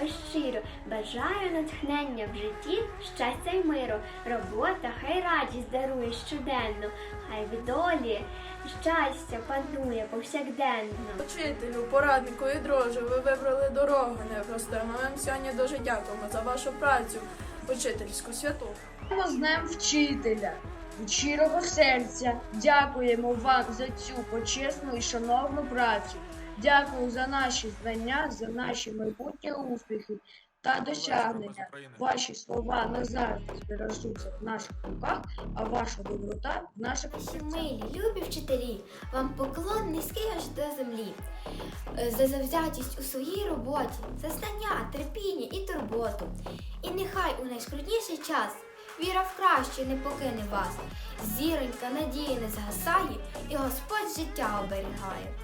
вас щиро. Бажаю натхнення в житті, щастя й миру. Робота хай радість дарує щоденно, хай в долі щастя панує повсякденно. Учителю, пораднику і дрожжу, ви вибрали дорогу непросту. Ми вам сьогодні дуже дякуємо за вашу працю учительську святу. З Днем вчителя. Від щирого серця дякуємо вам за цю почесну і шановну працю. Дякую за наші знання, за наші майбутні успіхи та досягнення. Ваші слова назавжди збережуться в наших руках, а ваша доброта в наших серцях. Милі, любі вчителі, вам поклон низький аж до землі. Е, За завзятість у своїй роботі, за знання, терпіння і турботу. І нехай у найскрутніший час віра в краще не покине вас. Зіронька надії не згасає, і Господь життя оберігає.